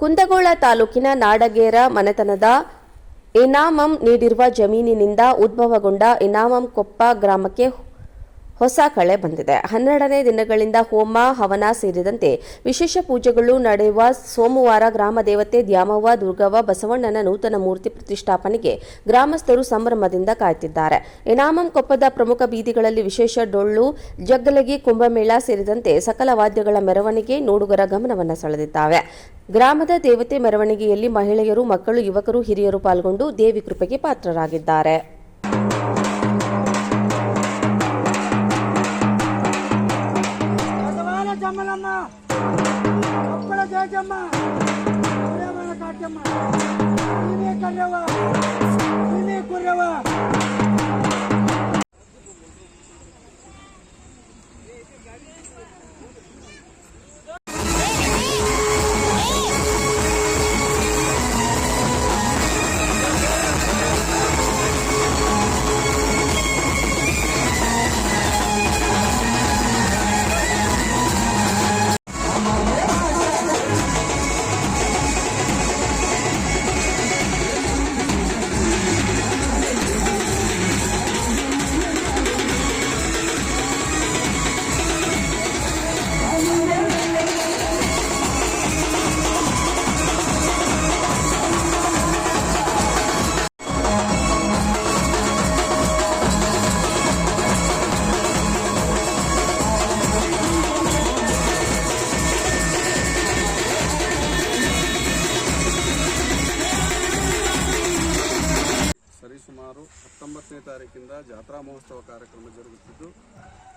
ಕುಂದಗೋಳ ತಾಲೂಕಿನ ನಾಡಗೇರ ಮನೆತನದ ಇನಾಮಂ ನೀಡಿರುವ ಜಮೀನಿನಿಂದ ಉದ್ಭವಗೊಂಡ ಇನಾಮಂ ಕೊಪ್ಪ ಗ್ರಾಮಕ್ಕೆ ಹೊಸ ಕಳೆ ಬಂದಿದೆ. ಹನ್ನೆರಡನೇ ದಿನಗಳಿಂದ ಹೋಮ, ಹವನ ಸೇರಿದಂತೆ ವಿಶೇಷ ಪೂಜೆಗಳು ನಡೆಯುವ ಸೋಮವಾರ ಗ್ರಾಮ ದೇವತೆ ದ್ಯಾಮವ್ವ, ದುರ್ಗವ್ವ, ಬಸವಣ್ಣನ ನೂತನ ಮೂರ್ತಿ ಪ್ರತಿಷ್ಠಾಪನೆಗೆ ಗ್ರಾಮಸ್ಥರು ಸಂಭ್ರಮದಿಂದ ಕಾಯ್ತಿದ್ದಾರೆ. ಇನಾಮಂ ಕೊಪ್ಪದ ಪ್ರಮುಖ ಬೀದಿಗಳಲ್ಲಿ ವಿಶೇಷ ಡೊಳ್ಳು, ಜಗ್ಗಲಗಿ, ಕುಂಭಮೇಳ ಸೇರಿದಂತೆ ಸಕಲ ವಾದ್ಯಗಳ ಮೆರವಣಿಗೆ ನೋಡುಗರ ಗಮನವನ್ನು ಸೆಳೆದಿದ್ದಾವೆ. ಗ್ರಾಮದ ದೇವತೆ ಮೆರವಣಿಗೆಯಲ್ಲಿ ಮಹಿಳೆಯರು, ಮಕ್ಕಳು, ಯುವಕರು, ಹಿರಿಯರು ಪಾಲ್ಗೊಂಡು ದೇವಿ ಕೃಪೆಗೆ ಪಾತ್ರರಾಗಿದ್ದಾರೆ. రాజమ్మ కట్టమ్మ నీవే కర్రవా ಜಾತ್ರಾ ಮಹೋತ್ಸವ ಕಾರ್ಯಕ್ರಮ ಜರುಗುತ್ತಿದ್ದು,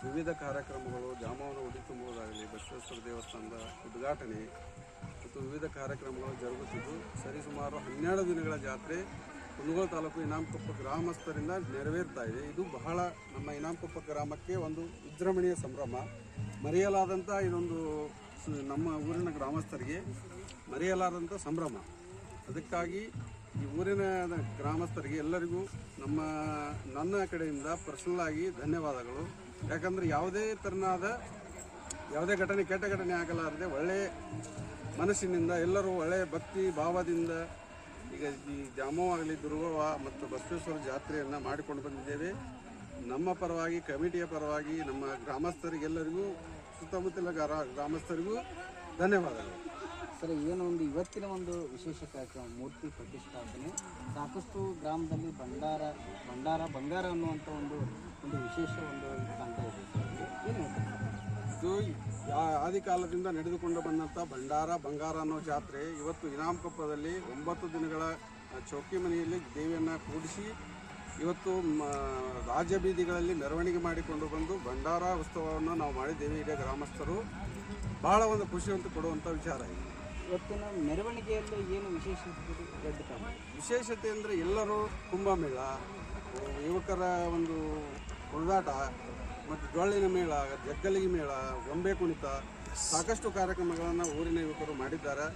ವಿವಿಧ ಕಾರ್ಯಕ್ರಮಗಳು ಜಾಮವನ ಉಡಿ ತುಂಬುವುದಾಗಲಿ, ಬಸವೇಶ್ವರ ದೇವಸ್ಥಾನದ ಉದ್ಘಾಟನೆ ಮತ್ತು ವಿವಿಧ ಕಾರ್ಯಕ್ರಮಗಳು ಜರುಗುತ್ತಿದ್ದು, ಸರಿಸುಮಾರು ಹನ್ನೆರಡು ದಿನಗಳ ಜಾತ್ರೆ ಕುಂದಗೋಳ ತಾಲೂಕು ಇನಾಮಕೊಪ್ಪ ಗ್ರಾಮಸ್ಥರಿಂದ ನೆರವೇರ್ತಾ ಇದೆ. ಇದು ಬಹಳ ನಮ್ಮ ಇನಾಮಕೊಪ್ಪ ಗ್ರಾಮಕ್ಕೆ ಒಂದು ವಿಜೃಂಭಣೆಯ ಸಂಭ್ರಮ. ಮರೆಯಲಾದಂಥ ಇದೊಂದು ನಮ್ಮ ಊರಿನ ಗ್ರಾಮಸ್ಥರಿಗೆ ಮರೆಯಲಾದಂಥ ಸಂಭ್ರಮ. ಅದಕ್ಕಾಗಿ ಈ ಊರಿನ ಗ್ರಾಮಸ್ಥರಿಗೆ ಎಲ್ಲರಿಗೂ ನಮ್ಮ, ನನ್ನ ಕಡೆಯಿಂದ ಪರ್ಸನಲ್ ಆಗಿ ಧನ್ಯವಾದಗಳು. ಯಾಕಂದ್ರೆ ಯಾವುದೇ ತೆರನಾದ, ಯಾವುದೇ ಘಟನೆ, ಕೆಟ್ಟ ಘಟನೆ ಆಗಲಾರದೆ ಒಳ್ಳೆಯ ಮನಸ್ಸಿನಿಂದ, ಎಲ್ಲರೂ ಒಳ್ಳೆಯ ಭಕ್ತಿ ಭಾವದಿಂದ ಈಗ ಈ ಜಾಮವಾಗಲಿ ದುರ್ಗವ್ವ ಮತ್ತು ಬಸವೇಶ್ವರ ಜಾತ್ರೆಯನ್ನು ಮಾಡಿಕೊಂಡು ಬಂದಿದ್ದೇವೆ. ನಮ್ಮ ಪರವಾಗಿ, ಕಮಿಟಿಯ ಪರವಾಗಿ, ನಮ್ಮ ಗ್ರಾಮಸ್ಥರಿಗೆಲ್ಲರಿಗೂ ಸುತ್ತಮುತ್ತಲ ಗ್ರಾ- ಗ್ರಾಮಸ್ಥರಿಗೂ ಧನ್ಯವಾದಗಳು. ಸರ್, ಏನು ಒಂದು ಇವತ್ತಿನ ಒಂದು ವಿಶೇಷ ಕಾರ್ಯಕ್ರಮ, ಮೂರ್ತಿ ಪ್ರತಿಷ್ಠಾಪನೆ. ಸಾಕಷ್ಟು ಗ್ರಾಮದಲ್ಲಿ ಭಂಡಾರ ಭಂಡಾರ, ಬಂಗಾರ ಅನ್ನುವಂಥ ಒಂದು ಒಂದು ವಿಶೇಷ ಒಂದು ಕಾಣ್ತಾ ಇದೆ ಏನು ಇದು ಆದಿ ಆದಿಕಾಲದಿಂದ ನಡೆದುಕೊಂಡು ಬಂದಂಥ ಭಂಡಾರ, ಬಂಗಾರ ಅನ್ನೋ ಜಾತ್ರೆ ಇವತ್ತು ಇನಾಮಕೊಪ್ಪದಲ್ಲಿ ಒಂಬತ್ತು ದಿನಗಳ ಚೌಕಿ ಮನೆಯಲ್ಲಿ ದೇವಿಯನ್ನು ಕೂಡಿಸಿ ಇವತ್ತು ರಾಜ್ಯ ಬೀದಿಗಳಲ್ಲಿ ಮೆರವಣಿಗೆ ಮಾಡಿಕೊಂಡು ಬಂದು ಭಂಡಾರ ಉತ್ಸವವನ್ನು ನಾವು ಮಾಡಿದ್ದೇವೆ ಇಡೀ ಗ್ರಾಮಸ್ಥರು. ಭಾಳ ಒಂದು ಖುಷಿಯಂತ ಕೊಡುವಂಥ ವಿಚಾರ ಇದು. ಇವತ್ತಿನ ಮೆರವಣಿಗೆಯಲ್ಲಿ ಏನು ವಿಶೇಷತೆ ವಿಶೇಷತೆ ಅಂದರೆ ಎಲ್ಲರೂ ಕುಂಭಮೇಳ ಯುವಕರ ಒಂದು ಹೊಡೆದಾಟ ಮತ್ತು ಡೊಳ್ಳಿನ ಮೇಳ ಜಗ್ಗಲಿಗೆ ಮೇಳ ಗೊಂಬೆ ಕುಣಿತ ಸಾಕಷ್ಟು ಕಾರ್ಯಕ್ರಮಗಳನ್ನು ಊರಿನ ಯುವಕರು ಮಾಡಿದ್ದಾರೆ.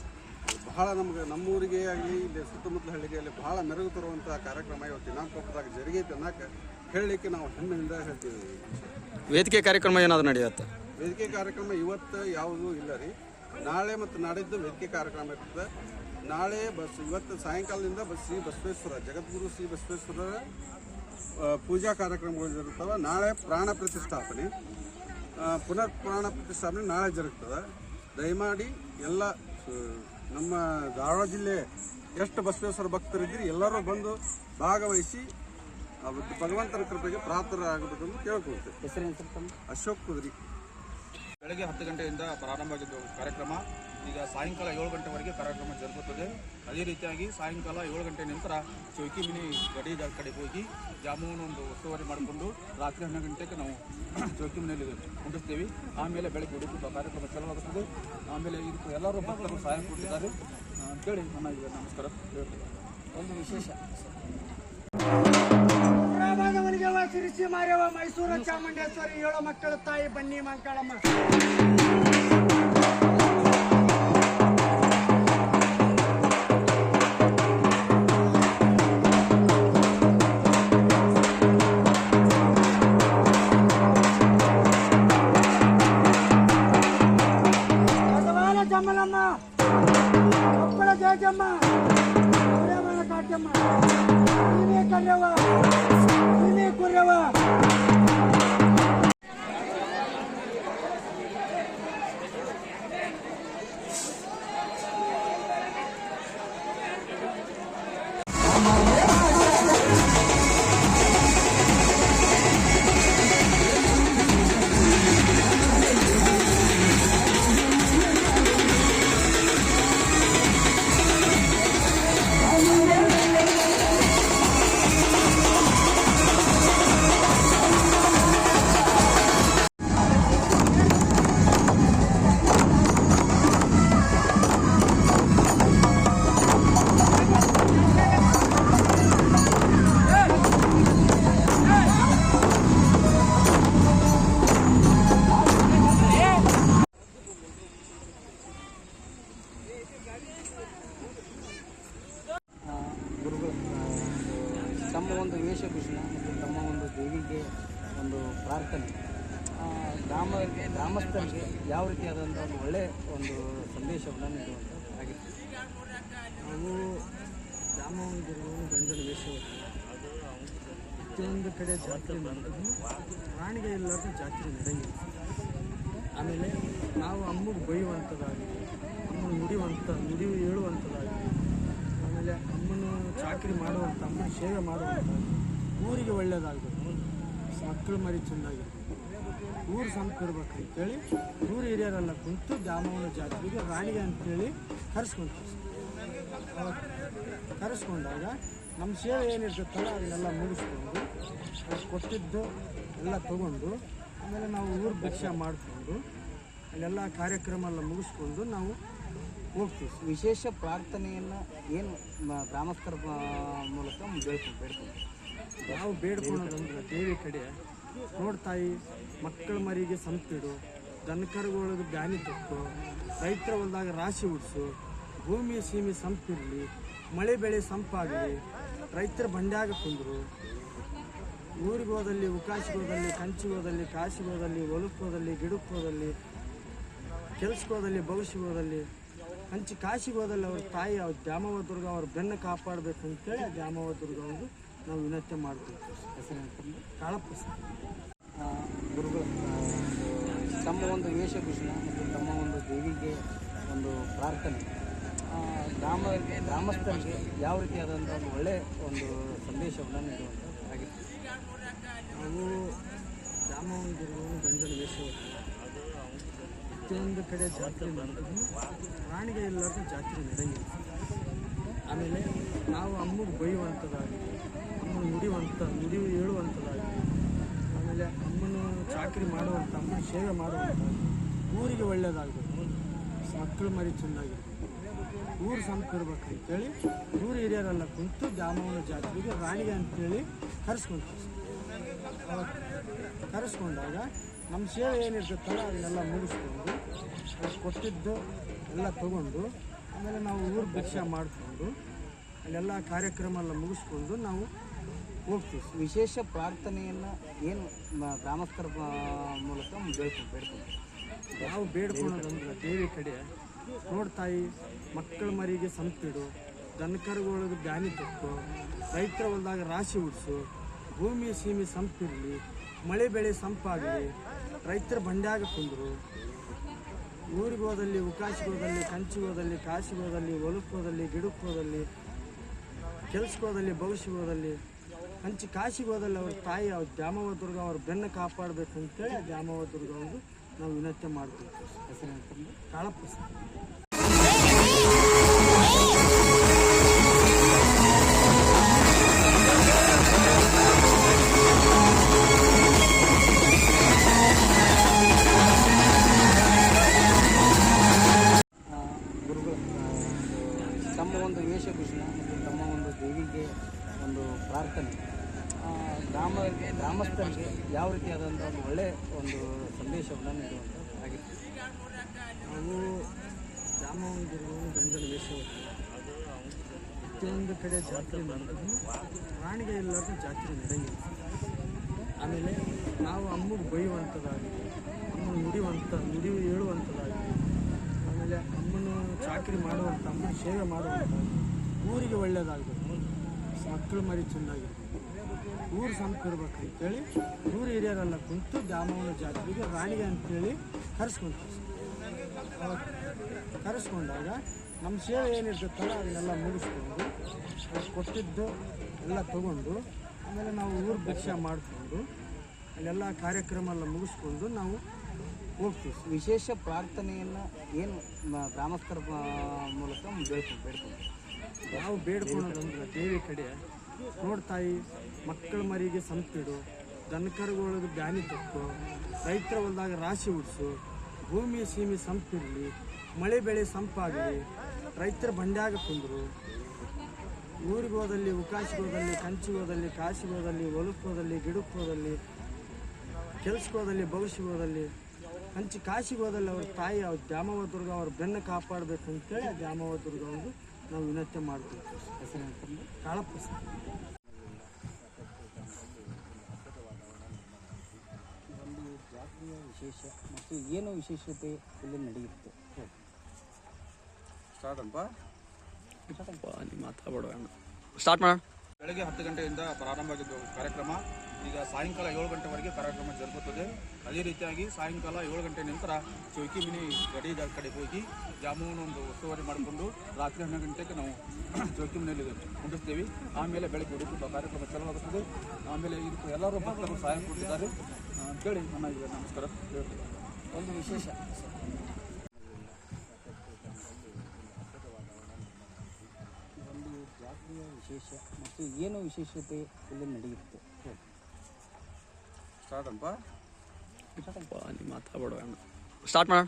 ಬಹಳ ನಮಗೆ ನಮ್ಮೂರಿಗೆ ಆಗಲಿ ಇಲ್ಲಿ ಸುತ್ತಮುತ್ತಲ ಹಳ್ಳಿಗೆಯಲ್ಲಿ ಬಹಳ ಮೆರಗು ತರುವಂಥ ಕಾರ್ಯಕ್ರಮ ಇವತ್ತು ದಿನಾಂಕದಾಗ ಜರುಗೈತೆ ಅನ್ನಕ್ಕೆ ಹೇಳಲಿಕ್ಕೆ ನಾವು ಹೆಮ್ಮೆಯಿಂದ ಹೇಳ್ತೀವಿ. ವೇದಿಕೆ ಕಾರ್ಯಕ್ರಮ ಏನಾದರೂ ನಡೆಯುತ್ತೆ? ವೇದಿಕೆ ಕಾರ್ಯಕ್ರಮ ಇವತ್ತು ಯಾವುದೂ ಇಲ್ಲ ರೀ. ನಾಳೆ ಮತ್ತು ನಾಡಿದ್ದು ವೇದಿಕೆ ಕಾರ್ಯಕ್ರಮ ಇರ್ತದೆ. ನಾಳೆ ಬಸ್ ಇವತ್ತು ಸಾಯಂಕಾಲದಿಂದ ಬಸ್ ಶ್ರೀ ಬಸವೇಶ್ವರ ಜಗದ್ಗುರು ಶ್ರೀ ಬಸವೇಶ್ವರರ ಪೂಜಾ ಕಾರ್ಯಕ್ರಮಗಳು ಜರುಗ್ತವೆ. ನಾಳೆ ಪ್ರಾಣ ಪ್ರತಿಷ್ಠಾಪನೆ. ಪುನರ್ ಪ್ರಾಣ ಪ್ರತಿಷ್ಠಾಪನೆ ನಾಳೆ ಜರುಗ್ತದೆ. ದಯಮಾಡಿ ಎಲ್ಲ ನಮ್ಮ ಧಾರವಾಡ ಜಿಲ್ಲೆ ಎಷ್ಟು ಬಸವೇಶ್ವರ ಭಕ್ತರಿದ್ದೀರಿ ಎಲ್ಲರೂ ಬಂದು ಭಾಗವಹಿಸಿ ಅವತ್ತು ಭಗವಂತನ ಕೃಪೆಗೆ ಕೇಳ್ಕೊಳ್ತೇವೆ. ಹೆಸರೇನು ಸರ್ ತಮ್ಮ? ಅಶೋಕ್ ಕುದ್ರಿ. ಬೆಳಗ್ಗೆ ಹತ್ತು ಗಂಟೆಯಿಂದ ಪ್ರಾರಂಭವಾಗಿದ್ದು ಕಾರ್ಯಕ್ರಮ. ಈಗ ಸಾಯಂಕಾಲ ಏಳು ಗಂಟೆವರೆಗೆ ಕಾರ್ಯಕ್ರಮ ಜರುಗುತ್ತದೆ. ಅದೇ ರೀತಿಯಾಗಿ ಸಾಯಂಕಾಲ ಏಳು ಗಂಟೆ ನಂತರ ಚೌಕಿ ಮಿನಿ ಗಡಿ ಕಡೆ ಹೋಗಿ ಜಾಮೂನ್ ಒಂದು ಉಸ್ತುವಾರಿ ಮಾಡಿಕೊಂಡು ರಾತ್ರಿ ಹನ್ನೊಂದು ಗಂಟೆಗೆ ನಾವು ಚೌಕಿ ಮನೆಯಲ್ಲಿ ಮುಟ್ಟಿಸ್ತೇವೆ ಆಮೇಲೆ ಬೆಳಗ್ಗೆ ಉಡುಪು ಕಾರ್ಯಕ್ರಮ ಚಾಲುವಾಗುತ್ತದೆ. ಆಮೇಲೆ ಇದಕ್ಕೆ ಎಲ್ಲರೂ ಭಕ್ತರು ಸಹಾಯ ಕೊಟ್ಟಿದ್ದಾರೆ. ಅಂತೇಳಿ ನನ್ನ ನಮಸ್ಕಾರ. ಹೇಳ್ತೀವಿ ಒಂದು ವಿಶೇಷ. ಸಿರಿಸಿ ಮಾರ್ಯವ ಮೈಸೂರು ಚಾಮುಂಡೇಶ್ವರಿ ಏಳು ಮಕ್ಕಳ ತಾಯಿ ಬನ್ನಿ ಮಂಕಾಳಮ್ಮ ಬಸವಾನ ಜಮ್ಮಲಮ್ಮ ಕೊಪ್ಪಳ ಜಾಜಮ್ಮ ಕುರ್ಯಮ್ಮನ ಕಾಟಮ್ಮ ಪ್ರತಿಯೊಂದು ಕಡೆ ಜಾತ್ರೆ ಮಾಡಿದ್ರು ಪ್ರಾಣಿಗೆ ಇಲ್ಲಾರ್ದು ಜಾತ್ರೆ ನಡೆಯಿಲ್ಲ ಆಮೇಲೆ ನಾವು ಅಮ್ಮಗೆ ಬೈಯುವಂಥದ್ದಾಗಲಿ ಅಮ್ಮನ ನುಡಿಯುವಂಥ ನುಡಿ ಹೇಳುವಂಥದ್ದಾಗಲಿ ಆಮೇಲೆ ಅಮ್ಮನ ಚಾಕರಿ ಮಾಡುವಂಥ, ಅಮ್ಮನ ಸೇವೆ ಮಾಡುವಂಥ ಊರಿಗೆ ಒಳ್ಳೆಯದಾಗಬೇಕು. ಮಕ್ಕಳು ಮರಿ ಚೆಂದಾಗಿರ್ಬೇಕು. ಊರು ಸಂಪಿರ್ಬೇಕು ಅಂತೇಳಿ ಊರು ಹಿರಿಯರೆಲ್ಲ ಕುಂತು ದ್ಯಾಮವ್ವನ ಜಾತ್ರೆಗೆ ರಾಣಿಗೆ ಅಂತೇಳಿ ಕರೆಸ್ಕೊಂತೀವಿ ಕರೆಸ್ಕೊಂಡಾಗ ನಮ್ಮ ಸೇವೆ ಏನಿರ್ತೈತಲ್ಲ ಅದನ್ನೆಲ್ಲ ಮುಗಿಸ್ಕೊಂಡು ಅವ್ರು ಕೊಟ್ಟಿದ್ದು ಎಲ್ಲ ತಗೊಂಡು ಆಮೇಲೆ ನಾವು ಊರು ಭಿಕ್ಷೆ ಮಾಡಿಕೊಂಡು ಅಲ್ಲೆಲ್ಲ ಕಾರ್ಯಕ್ರಮ ಎಲ್ಲ ಮುಗಿಸ್ಕೊಂಡು ನಾವು ಹೋಗ್ತೀವಿ. ವಿಶೇಷ ಪ್ರಾರ್ಥನೆಯನ್ನು ಏನು ಗ್ರಾಮಸ್ಥರ ಮೂಲಕ ಬೇಡ್ಕೊಂಡು ಬೇಡ್ಕೊಂಡು ನಾವು ಬೇಡ್ಕೊಳೋದಂದ್ರೆ ದೇವಿ ಕಡೆ ನೋಡ್ತಾಯಿ ಮಕ್ಕಳ ಮರಿಗೆ ಸಂಪಿಡು ದನಕರುಗಳಿಗೆ ಬ್ಯಾನಿ ತೊಟ್ಟು ರೈತರ ಹೊಲದಾಗ ರಾಶಿ ಉಡ್ಸು ಭೂಮಿ ಸೀಮೆ ಸಂಪಿರಲಿ ಮಳೆ ಬೆಳೆ ಸಂಪಾಗಲಿ ರೈತರ ಬಂಡ್ಯಾಗ ಕುಂದ್ರು. ಊರಿಗೆ ಹೋದಲ್ಲಿ ಉಕಾಸಿಗೆ ಹೋದಲ್ಲಿ, ಕಂಚಿಗೆ ಹೋದಲ್ಲಿ, ಕಾಶಿಗೆ ಹೋದಲ್ಲಿ, ಹೊಲಕ್ಕೆ ಹೋದಲ್ಲಿ, ಗಿಡಕ್ಕೆ ಹೋದಲ್ಲಿ, ಕೆಲ್ಸಕ್ಕೆ ಹೋದಲ್ಲಿ, ಭವಿಷ್ಯಕ್ಕೆ ಹೋದಲ್ಲಿ, ಕಂಚಿ ಕಾಶಿಗೆ ಹೋದಲ್ಲಿ ಅವ್ರ ತಾಯಿ, ಅವ್ರ ದ್ಯಾಮವ್ವ ದುರ್ಗ ಅವ್ರ ಬೆನ್ನ ಕಾಪಾಡಬೇಕು ಅಂತೇಳಿ ಆ ದ್ಯಾಮವ್ವ ದುರ್ಗ ಅವರು ನಾವು ವಿನಂತಿ ಮಾಡ್ತೀವಿ. ಹೆಸರು ಕಾಳಪ್ಪ ಗುರುಗಳು ತಮ್ಮ ಒಂದು ವೇಷಭೂಷಣ ಮತ್ತು ತಮ್ಮ ಒಂದು ದೇವಿಗೆ ಒಂದು ಪ್ರಾರ್ಥನೆ. ಗ್ರಾಮ, ಗ್ರಾಮಸ್ಥರಿಗೆ ಯಾವ ರೀತಿಯಾದಂಥ ಒಂದು ಒಳ್ಳೆಯ ಒಂದು ಸಂದೇಶವನ್ನು ನೀಡುವಂಥ ಆಗಿತ್ತು. ನಾವು ರಾಮವಂದಿರುವ ಗಂಡನ ಪ್ರತಿಯೊಂದು ಕಡೆ ಜಾತ್ರೆ ಮಾಡಿದ್ವಿ ಪ್ರಾಣಿಗೆ ಎಲ್ಲರೂ ಜಾತ್ರೆ ನಡೆಯಂಗಿಲ್ಲ ಆಮೇಲೆ ನಾವು ಅಮ್ಮಗೆ ಬೈಯುವಂಥದ್ದಾಗಲಿ ಅಮ್ಮನ ನುಡಿಯುವಂಥ ನುಡಿ ಹೇಳುವಂಥದ್ದಾಗಲಿ ಆಮೇಲೆ ಅಮ್ಮನ ಚಾಕರಿ ಮಾಡುವಂಥ, ಅಮ್ಮನ ಸೇವೆ ಮಾಡುವಂಥ ಊರಿಗೆ ಒಳ್ಳೆಯದಾಗಬೇಕು ಮಕ್ಕಳು ಮರಿ ಚೆನ್ನಾಗಿರ್ಬೇಕು ಊರು ಅಂತ ಅಂತೇಳಿ ಊರು ಹಿರಿಯರೆಲ್ಲ ಕುಂತು ದ್ಯಾಮವ್ವನ ಜಾತ್ರೆಗೆ ರಾಣಿಗೆ ಅಂತೇಳಿ ಕರೆಸ್ಕೊಂತೀವಿ ಕರೆಸ್ಕೊಂಡಾಗ ನಮ್ಮ ಸೇವೆ ಏನಿರ್ತೈತಲ್ಲ ಅದನ್ನೆಲ್ಲ ಮುಗಿಸ್ಕೊಂಡು ಅದು ಕೊಟ್ಟಿದ್ದು ಎಲ್ಲ ತಗೊಂಡು ಆಮೇಲೆ ನಾವು ಊರು ಭಿಕ್ಷೆ ಮಾಡಿಕೊಂಡು ಅಲ್ಲೆಲ್ಲ ಕಾರ್ಯಕ್ರಮ ಎಲ್ಲ ಮುಗಿಸ್ಕೊಂಡು ನಾವು ಹೋಗ್ತೀವಿ. ವಿಶೇಷ ಪ್ರಾರ್ಥನೆಯನ್ನು ಏನು ಗ್ರಾಮಸ್ಥರ ಮೂಲಕ ಬೇಡ್ಕೊಂಡು ಬೇಡ್ಕೊಂಡು ನಾವು ಬೇಡ್ಕೊಳ್ಳೋದಂದ್ರೆ ದೇವಿ ಕಡೆ. ನೋಡ್ತಾಯಿ ಮಕ್ಕಳ ಮರಿಗೆ ಸಂಪಿಡು ದನಕರುಗಳಿಗೆ ಬ್ಯಾನಿ ತಪ್ಪು ರೈತರ ಹೊಲದಾಗ ರಾಶಿ ಉಡ್ಸು ಭೂಮಿ ಸೀಮೆ ಸಂಪಿರಲಿ ಮಳೆ ಬೆಳೆ ಸಂಪಾಗಲಿ ರೈತರ ಬಂಡ್ಯಾಗ ಕುಂದರು. ಊರಿಗೆ ಹೋದಲ್ಲಿ ಉಕಾಸಿಗೆ ಹೋದಲ್ಲಿ ಕಂಚಿಗೆ ಹೋದಲ್ಲಿ ಕಾಶಿಗೆ ಹೋದಲ್ಲಿ ಹೊಲಕ್ಕೆ ಹೋದಲ್ಲಿ ಗಿಡಕ್ಕೆ ಹೋದಲ್ಲಿ ಕೆಲ್ಸಕ್ಕೆ ಹೋದಲ್ಲಿ ಭವಿಷ್ಯಕ್ಕೆ ಹೋದಲ್ಲಿ ಹಂಚಿ ಕಾಶಿಗೆ ಹೋದಲ್ಲಿ ಅವ್ರ ತಾಯಿ ಅವ್ರ ದ್ಯಾಮವ್ವ ದುರ್ಗ ಅವ್ರ ಬೆನ್ನ ಕಾಪಾಡಬೇಕು ಅಂತೇಳಿ ಆ ದ್ಯಾಮವ್ವ ದುರ್ಗ ಒಂದು ನಾವು ವಿನಂತಿ ಮಾಡ್ತೀವಿ. ಹೆಸರು ಕಾಳಪ್ಪ ನಾವು ರಾಮವಂದಿರುವ ಗಂಡನ ವೇಷ ಪ್ರತಿಯೊಂದು ಕಡೆ ಜಾತ್ರೆ ಮಾಡಿದ್ರು ಪ್ರಾಣಿಗೆ ಎಲ್ಲರೂ ಜಾತ್ರೆ ನಡೆಯಿಲ್ಲ ಆಮೇಲೆ ನಾವು ಅಮ್ಮಗೆ ಬೈಯುವಂಥದ್ದಾಗಲಿ ಅಮ್ಮನ ನುಡಿಯುವಂಥ ನುಡಿ ಹೇಳುವಂಥದ್ದಾಗಲಿ ಆಮೇಲೆ ಅಮ್ಮನ ಚಾಕರಿ ಮಾಡುವಂಥ, ಅಮ್ಮನ ಸೇವೆ ಮಾಡುವಂಥ ಊರಿಗೆ ಒಳ್ಳೆಯದಾಗಬೇಕು ಮಕ್ಕಳು ಮರಿ ಚೆಂದಾಗಿರ್ಬೇಕು. ಊರು ಸಂಪಿರ್ಬೇಕಂತೇಳಿ ಊರು ಹಿರಿಯರೆಲ್ಲ ಕುಂತು ದ್ಯಾಮವ್ವನ ಜಾತ್ರೆಗೆ ರಾಣಿಗೆ ಅಂತೇಳಿ ಕರೆಸ್ಕೊಂತಾರೆ ಕರೆಸ್ಕೊಂಡಾಗ ನಮ್ಮ ಸೇವೆ ಏನಿರ್ತೈತಲ್ಲ ಅದನ್ನೆಲ್ಲ ಮುಗಿಸ್ಕೊಂಡು ಕೊಟ್ಟಿದ್ದು ಎಲ್ಲ ತಗೊಂಡು ಆಮೇಲೆ ನಾವು ಊರು ಭಕ್ಷ್ಯ ಮಾಡಿಕೊಂಡು ಅಲ್ಲೆಲ್ಲ ಕಾರ್ಯಕ್ರಮ ಎಲ್ಲ ಮುಗಿಸ್ಕೊಂಡು ನಾವು ಹೋಗ್ತೀವಿ. ವಿಶೇಷ ಪ್ರಾರ್ಥನೆಯನ್ನು ಏನು ಗ್ರಾಮಸ್ಥರ ಮೂಲಕ ಬೇಡ್ಕೊಂಡು ಬೇಡ್ಕೊಂಡು ನಾವು ಬೇಡ್ಕೊಳೋದಂದ್ರೆ ದೇವಿ ಕಡೆ ನೋಡ್ತಾಯಿ ಮಕ್ಕಳ ಮರಿಗೆ ಸಂಪಿಡು ದನಕರುಗಳಿಗೆ ಬ್ಯಾನಿ ತಕ್ಕು ರೈತರ ಹೊಲದಾಗ ರಾಶಿ ಉಡ್ಸು ಭೂಮಿ ಸೀಮೆ ಸಂಪಿರಲಿ, ಮಳೆ ಬೆಳೆ ಸಂಪಾಗಲಿ ರೈತರ ಬಂಡ್ಯಾಗ ಕುಂದರು. ಊರಿಗೆ ಹೋದಲ್ಲಿ, ಉಕಾಸಿಗೆ ಹೋದಲ್ಲಿ, ಕಂಚಿಗೆ ಹೋದಲ್ಲಿ ಕಾಶಿಗೆ ಹೋದಲ್ಲಿ, ಹೊಲಕ್ಕೆ ಹೋದಲ್ಲಿ, ಗಿಡಕ್ಕೆ ಹೋದಲ್ಲಿ, ಕೆಲ್ಸಕ್ಕೆ ಹೋದಲ್ಲಿ, ಭವಿಷ್ಯಕ್ಕೆ ಹೋದಲ್ಲಿ, ಕಂಚಿ ಕಾಶಿಗೆ ಹೋದಲ್ಲಿ ಅವ್ರ ತಾಯಿ, ಅವ್ರ ದ್ಯಾಮವ ದುರ್ಗ ಅವ್ರ ಬೆನ್ನ ಕಾಪಾಡಬೇಕು ಅಂತೇಳಿ ಆ ದ್ಯಾಮವ್ವ ದುರ್ಗ ಅವರು ನಾವು ವಿನಂತಿ ಮಾಡ್ತೀವಿ. ಹೆಸರು ಕಾಳಪ್ಪ ವಿಶೇಷ ಮತ್ತು ಏನು ವಿಶೇಷತೆ ಇಲ್ಲಿ ನಡೆಯುತ್ತೆ. ಸ್ಟಾರ್ಟ್ ಮಾತಾಡೋಣ ಸ್ಟಾರ್ಟ್ ಮಾಡೋಣ. ಬೆಳಗ್ಗೆ ಹತ್ತು ಗಂಟೆಯಿಂದ ಪ್ರಾರಂಭವಾಗಿದ್ದು ಕಾರ್ಯಕ್ರಮ. ಈಗ ಸಾಯಂಕಾಲ ಏಳು ಗಂಟೆವರೆಗೆ ಕಾರ್ಯಕ್ರಮ ಜರುಗುತ್ತದೆ. ಅದೇ ರೀತಿಯಾಗಿ ಸಾಯಂಕಾಲ ಏಳು ಗಂಟೆ ನಂತರ ಚೌಕಿ ಮಿನಿ ಗಡಿ ಕಡೆ ಹೋಗಿ ಜಾಮೂನು ಒಂದು ಉಸ್ತುವಾರಿ ಮಾಡಿಕೊಂಡು ರಾತ್ರಿ ಹನ್ನೊಂದು ಗಂಟೆಗೆ ನಾವು ಚೌಕಿ ಮನೆಯಲ್ಲಿ ಮುಗಿಸ್ತೇವೆ ಆಮೇಲೆ ಬೆಳಗ್ಗೆ ಉಡುಪಿ ಕಾರ್ಯಕ್ರಮ ಚಾಲುವಾಗುತ್ತದೆ. ಆಮೇಲೆ ಇದಕ್ಕೆ ಎಲ್ಲರೂ ಭಕ್ತರು ಸಹಾಯ ಕೊಟ್ಟಿದ್ದಾರೆ. ನನ್ನ ಈಗ ನಮಸ್ಕಾರ. ಒಂದು ವಿಶೇಷ. ಒಂದು ಜಾತ್ರೆಯ ವಿಶೇಷ ಮತ್ತು ಏನು ವಿಶೇಷತೆ ಇಲ್ಲಿ ನಡೆಯುತ್ತೆ? ಹೇಳಿ. ಸ್ಟಾರ್ಟ್ ಅನ್ಪ? ಮಾತಾಡಬೇಡ ಸ್ಟಾರ್ಟ್ ಮಾಡೋಣ.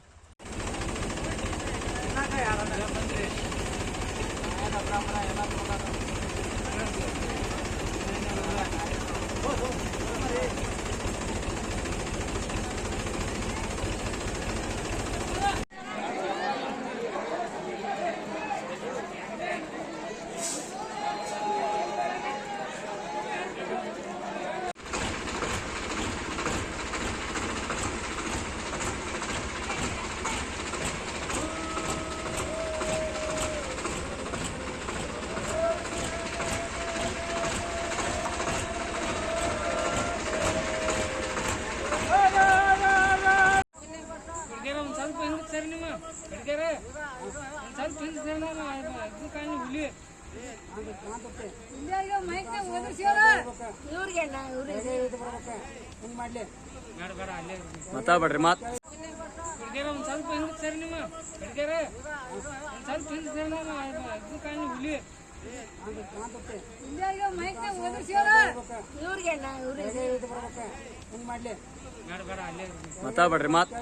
ಒಂದು ಸ್ವಲ್ಪ ಹಿಂದಕ್ಕೆ ಸರಿ ನಿಮ್ಮ ಕಡ್ಗಾರ ಒಂದು ಸ್ವಲ್ಪ ಹಿಂದೆ ಸರಿ ಇದು ಕಾಣಿ ಹುಲಿ ಬೇಡ ಬೇಡ ಅಲ್ಲೇ ಮಾತಾಡ್ಬೇಡ್ರಿ ಮಾತ್. ಸ್ವಲ್ಪ ಸರಿ ನಿಮ್ಮ. ಸರಿ ಇದು ಹುಲಿ. ಮಾತಾಡ್ಬೇಡ್ರಿ ಮಾತ್.